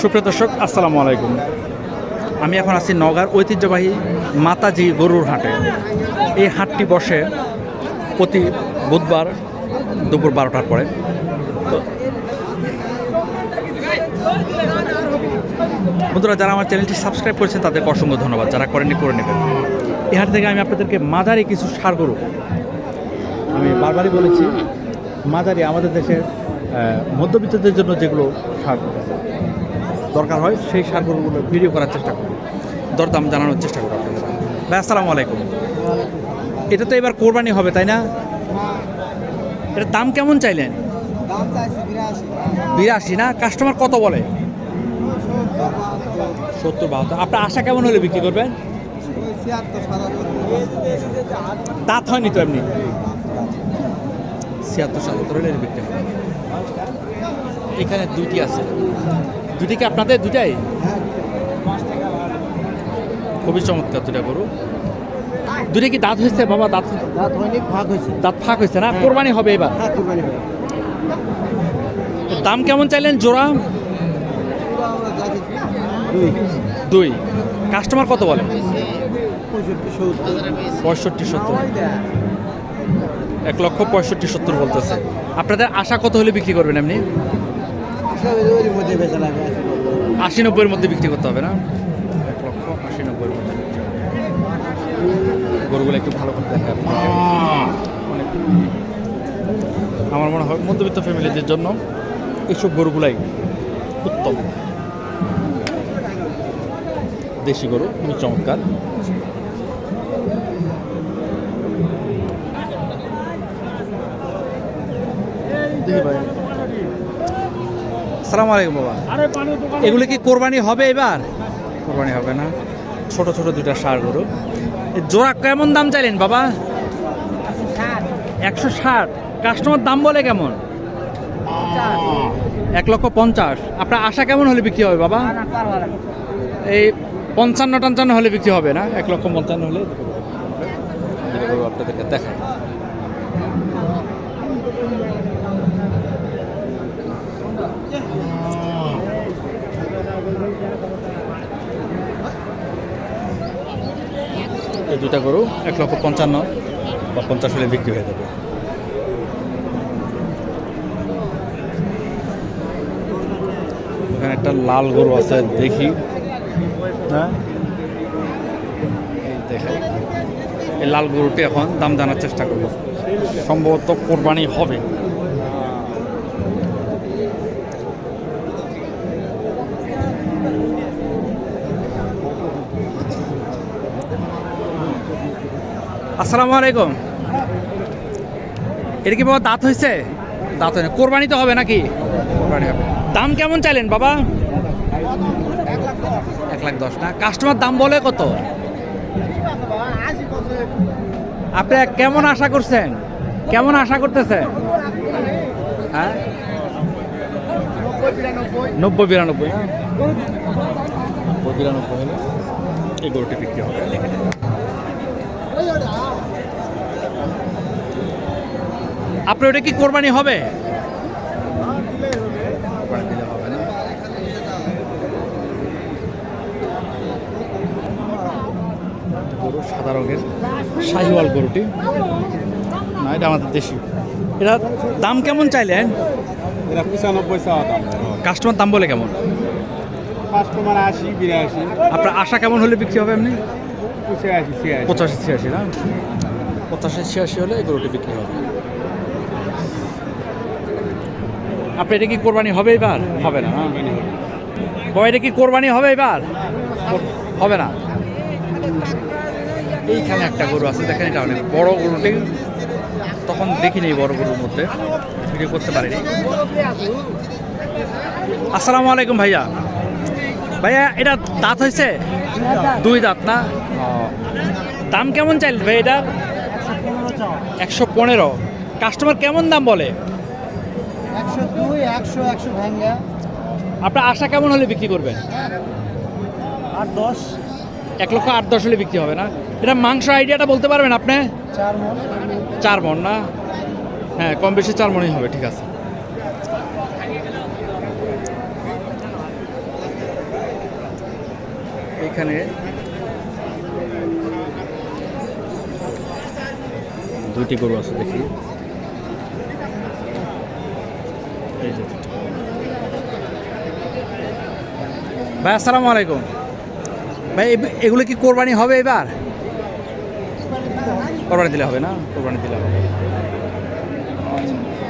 সুপ্রিয় দর্শক, আসসালামু আলাইকুম। আমি এখন আছি নগার ঐতিহ্যবাহী মাতাজি গরুর হাটে। এই হাটটি বসে প্রতি বুধবার দুপুর বারোটার পরে। বন্ধুরা, যারা আমার চ্যানেলটি সাবস্ক্রাইব করেছেন, তাদেরকে অসংখ্য ধন্যবাদ। যারা করেননি, করে নেবেন। এই হাট থেকে আমি আপনাদেরকে মাঝারি কিছু সার গরু আমি বারবারই বলেছি মাঝারি আমাদের দেশের মধ্যবিত্তদের জন্য যেগুলো সার দরকার হয়, সেই সারগুলোগুলো ভিডিও করার চেষ্টা করব। দরদাম জানানোর চেষ্টা আপনাদের ভাই, আসসালামু আলাইকুম। এটা তো এবার কোরবানি হবে, তাই না? এটার দাম কেমন চাইলেন? বিরাশি না? কাস্টমার কত বলে? সত্তর বাহাত্তর। আপনার আশা কেমন হলে বিক্রি করবেন? দাঁত হয়নি তো এমনি? ছিয়াত্তর সাতাত্তর হলে বিক্রি হবে এখানে দুইটি আছে। দুটি কি আপনাদের? দুটাই খুবই চমৎকার দুটা গরু। দুটো কি দাঁত হয়েছে বাবা? দাঁত দাঁত অনেক ভাগ হয়েছে। দাঁত ফাঁক হয়েছে না? কোরবানি হবে এবার। হ্যাঁ কুরবানি হবে। দাম কেমন চাইলেন? জোড়া? দুই। কাস্টমার কত বলে? পঁয়ষট্টি সত্তর। এক লক্ষ পঁয়ষট্টি সত্তর বলতেছে। আপনাদের আশা কত হলে বিক্রি করবেন এমনি? আশি নব্বইয়ের মধ্যে বিক্রি করতে হবে না? এক লক্ষ আশি নব্বইয়ের মধ্যে। গরুগুলো একটু ভালো করে দেখা আমার মনে হয় মধ্যবিত্ত ফ্যামিলিদের জন্য এইসব গরুগুলাই উত্তম। দেশি গরু, খুবই চমৎকার। দেখি ভাই। সালাম আলাইকুম বাবা। এগুলো কি কোরবানি হবে এবার? কোরবানি হবে না। ছোট ছোট দুটা সার গরু। জোড়া কেমন দাম চাইলেন বাবা? একশো ষাট কাস্টমার দাম বলে কেমন? এক লক্ষ পঞ্চাশ। আপনার আশা কেমন হলে বিক্রি হবে বাবা? এই পঞ্চান্ন টঞ্চান্ন হলে বিক্রি হবে না? এক লক্ষ পঞ্চান্ন হলে? আপনাদেরকে দেখায় এই দুটা গরু এক লক্ষ পঞ্চান্ন বা পঞ্চাশ হলে বিক্রি হয়ে যাবে। এখানে একটা লাল গরু আছে, দেখি। হ্যাঁ? এই লাল গরুটি এখন দাম জানার চেষ্টা করব। সম্ভবত কোরবানি হবে। আসসালামু আলাইকুম। এটা কি বাবা দাঁত হয়েছে? দাঁত হয়নি। কোরবানি তো হবে নাকি? কোরবানি হবে। দাম কেমন চাইলেন বাবা? এক লাখ দশ। না কাস্টমার দাম বলে কত? আপনি কেমন আশা করছেন? কেমন আশা করতেছে হ্যাঁ? নব্বই বিরানব্বই নব্বই বিরানব্বই এই গরুটি বিক্রি হবে। আপনার ওটা কি কোরবানি হবে। গরু সাদা রঙের শাহিওয়াল গরুটি। না এটা আমাদের দেশি। এটা দাম কেমন চাইলেন? এরা পঁচানব্বই চাওয়া দাম। কাস্টমার দাম বলে কেমন? কাস্টমার আশি বিরাশি। আপনার আশা কেমন হলে বিক্রি হবে এমনি? পঁচাশি ছিয়াশি। না? পঁচাশি ছিয়াশি হলে গরুটি বিক্রি হবে। আপনি এটা কি কোরবানি হবে এবার? হবে না হ্যাঁ? বাবা এটা কি কোরবানি হবে এবার? হবে না। এইখানে একটা গরু আছে দেখেন এটা অনেক বড় গরুটি। তখন দেখিনি বড় গরুর মধ্যে। ভিডিও করতে পারিনি। আসসালামু আলাইকুম ভাইয়া। ভাইয়া এটা দাঁত হয়েছে দুই দাঁত না। দাম কেমন চাইল ভাই এটা? একশো পনেরো। কাস্টমার কেমন দাম বলে? আপনার আশা কেমন হলে বিক্রি করবেন? আট দশ এক লক্ষ আট দশ হলে বিক্রি হবে না? এটা মাংস আইডিয়াটা বলতে পারবেন আপনি? চার চার মন না? হ্যাঁ কম বেশি চার মনই হবে ঠিক আছে। এখানে। দুইটি গরু আছে দেখি। দুটি। ভাই আসসালামু আলাইকুম। ভাই এগুলো কি কোরবানি হবে এবার? কোরবানি দিলে হবে না? কোরবানি দিলে হবে।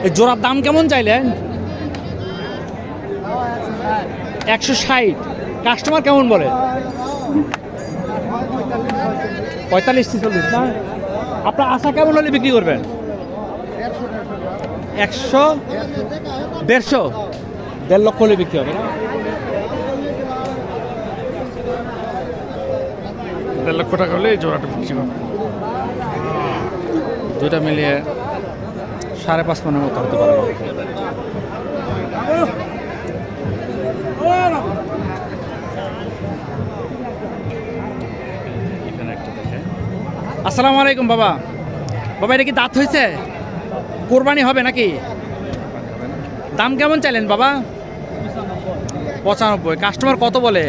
এই জোড়ার দাম কেমন চাইলেন? একশো ষাট। কাস্টমার কেমন বলে? পঁয়তাল্লিশ ছিচল্লিশ না? আপনার আশা কেমন হলে বিক্রি করবেন? একশো? দেড়শো? দেড় লক্ষ হলে বিক্রি হবে, না? দেড় লক্ষ টাকা হলে এই জোড়াটা বিক্রি হবে। দুইটা মিলিয়ে সাড়ে পাঁচ মনের মতো হতে পারে। আসসালামু আলাইকুম, বাবা। বাবা, এটা কি দাঁত হয়েছে? কোরবানি হবে নাকি? দাম কেমন চাইলেন, বাবা? পঁচানব্বই। কাস্টমার কত বলে?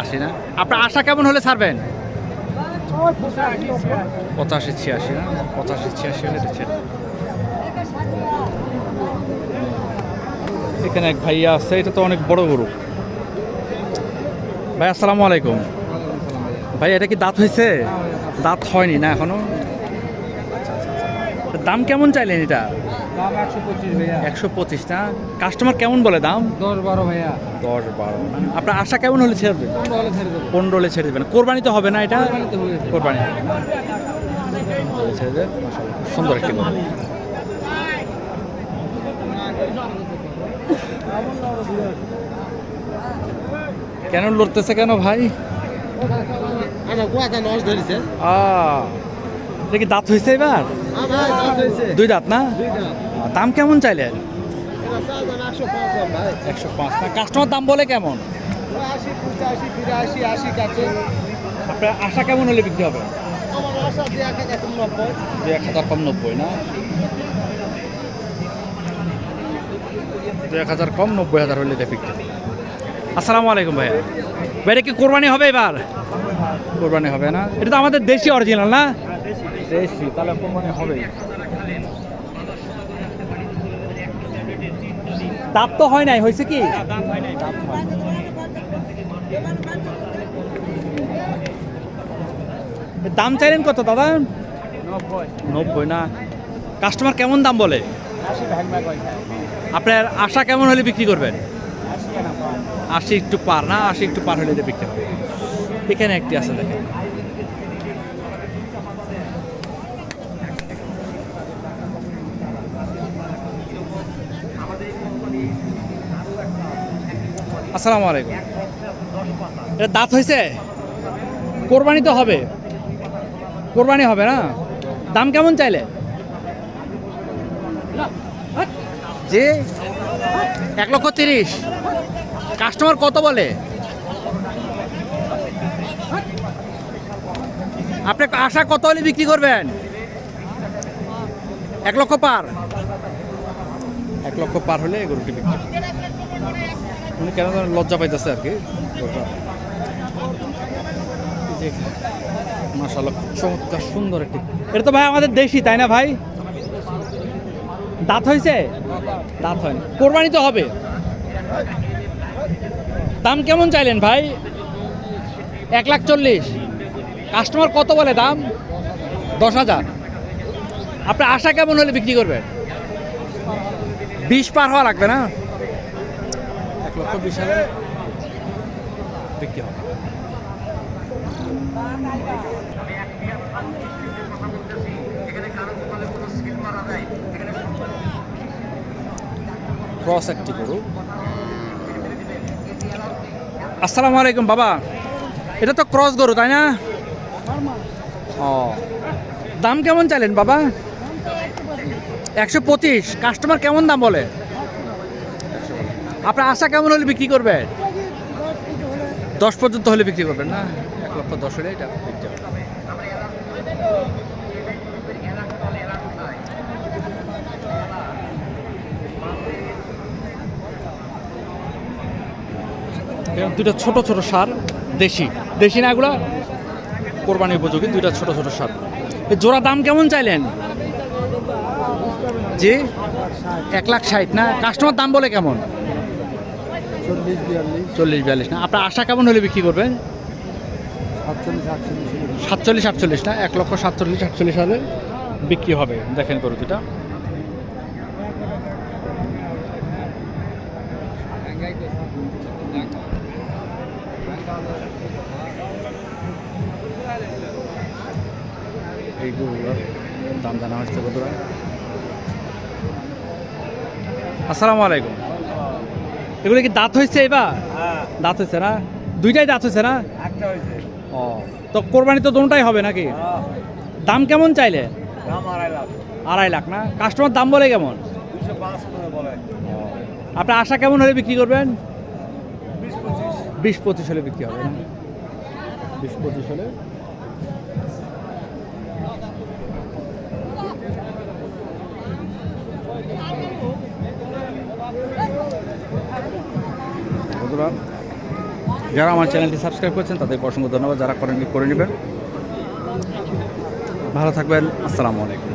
আশি না? আপনার আশা কেমন হলে ছাড়বেন? পঁচাশি, ছিয়াশি না? পঁচাশি, ছিয়াশি হলে এখানে এক ভাইয়া আছে, এটা তো অনেক বড় গরু। ভাই, আসসালামু আলাইকুম। ভাই, এটা কি দাঁত হয়েছে? দাঁত হয়নি না এখনও? দাম কেমন চাইলেন এটা? দাম একশো পঁচিশ ভাইয়া। একশো পঁচিশ না? কাস্টমার কেমন বলে দাম? দশ বারো ভাইয়া। দশ বারো আপনার আশা কেমন হলে ছেড়ে দেবেন? পনেরো হলে ছেড়ে দেবেন। কোরবানি তো হবে না এটা? কোরবানি? ছেড়ে সুন্দর একটি গরু। কেন লড়তেছে কেন ভাই? আমার কুয়াটা নষ্ট ধরেছে আ এটা দাঁত হয়েছে এবার দুই দাঁত না? দাম কেমন চাইলেন দাম একশো পাঁচ না? কাস্টমার দাম বলে কেমন? আপনার আশা কেমন হলে বিক্রি হবে? আমার এক হাজার কম নব্বই না? দু এক হাজার কম নব্বই হাজার হলে এটা বিক্রি হবে। আসসালামু আলাইকুম ভাইয়া। ভাই এটা কি কোরবানি হবে এবার? কোরবানি হবে না। এটা তো আমাদের দেশি অরিজিনাল না? দেশি তাহলে কোরবানি হবে দাঁত তো হয় নাই হয়েছে কি? দাম চাইলেন কত দাদা? নব্বই না। কাস্টমার কেমন দাম বলে? আপনার আশা কেমন হলে বিক্রি করবেন? আশি একটু পার, না, আশি একটু পার হলে বিক্রি হবে। এখানে একটি আছে, দেখেন। আসসালামু আলাইকুম। এটা দাঁত হয়েছে? কোরবানি তো হবে। কোরবানি হবে না? দাম কেমন চাইলে? যে এক লক্ষ তিরিশ। কাস্টমার কত বলে? আপনি আশা কত হলে বিক্রি করবেন? এক লক্ষ পার। এক লক্ষ পার হলে গরুটি বিক্রি। উনি কেন লজ্জা পাইতেছে আর কি? চমৎকার সুন্দর একটি এটা তো ভাই আমাদের দেশি তাই না ভাই? দাঁত হয়েছে? দাঁত। হয়নি কোরবানি তো হবে। দাম কেমন চাইলেন ভাই? এক লাখ চল্লিশ। কাস্টমার কত বলে দাম? দশ হাজার। আপনার আশা কেমন হলে বিক্রি করবেন? বিশ পার হওয়া লাগবে না? এক লক্ষ বিশ হাজার বিক্রি হবে। ক্রস একটি গরু। আসসালামু আলাইকুম, বাবা। এটা তো ক্রস গরু, তাই না? ও। দাম কেমন চাইলেন, বাবা? একশো পঁচিশ। কাস্টমার কেমন দাম বলে? আপনার আশা কেমন হলে বিক্রি করবেন দশ পর্যন্ত হলে বিক্রি করবেন না? এক লক্ষ দশ হলে এটা দুটো ছোট ছোট সার দেশি। দেশি না এগুলো কোরবানি উপযোগী, দুইটা ছোট ছোট সার। জোড়া দাম কেমন চাইলেন? জি? এক লাখ ষাট না? কাস্টমার দাম বলে কেমন? চল্লিশ বিয়াল্লিশ। না? আপনার আশা কেমন হলে বিক্রি করবেন? সাতচল্লিশ, আটচল্লিশ। না? এক লক্ষ সাতচল্লিশ, আটচল্লিশ হলে বিক্রি হবে। দেখেন গরু দুটা এই গরুগুলোর দাম জানা হচ্ছে বন্ধুরা। আসসালামু আলাইকুম। এগুলো কি দাঁত হয়েছে এবার? হ্যাঁ। দাঁত হয়েছে না? দুইটাই দাঁত হয়েছে না? ও তো কোরবানি তো দুটাই হবে নাকি? দাম কেমন চাইলে? আড়াই লাখ। না? কাস্টমার দাম বলে কেমন? আপনার আশা কেমন হলে বিক্রি করবেন? বিশ পঁচিশ। বিশ পঁচিশ হলে বিক্রি হবে না? বিশ পঁচিশ হলে? বন্ধুরা, যারা আমার চ্যানেলটি সাবস্ক্রাইব করছেন, তাদেরকে অসংখ্য ধন্যবাদ। যারা করেন করে নেবেন। ভালো থাকবেন। আসসালামু আলাইকুম।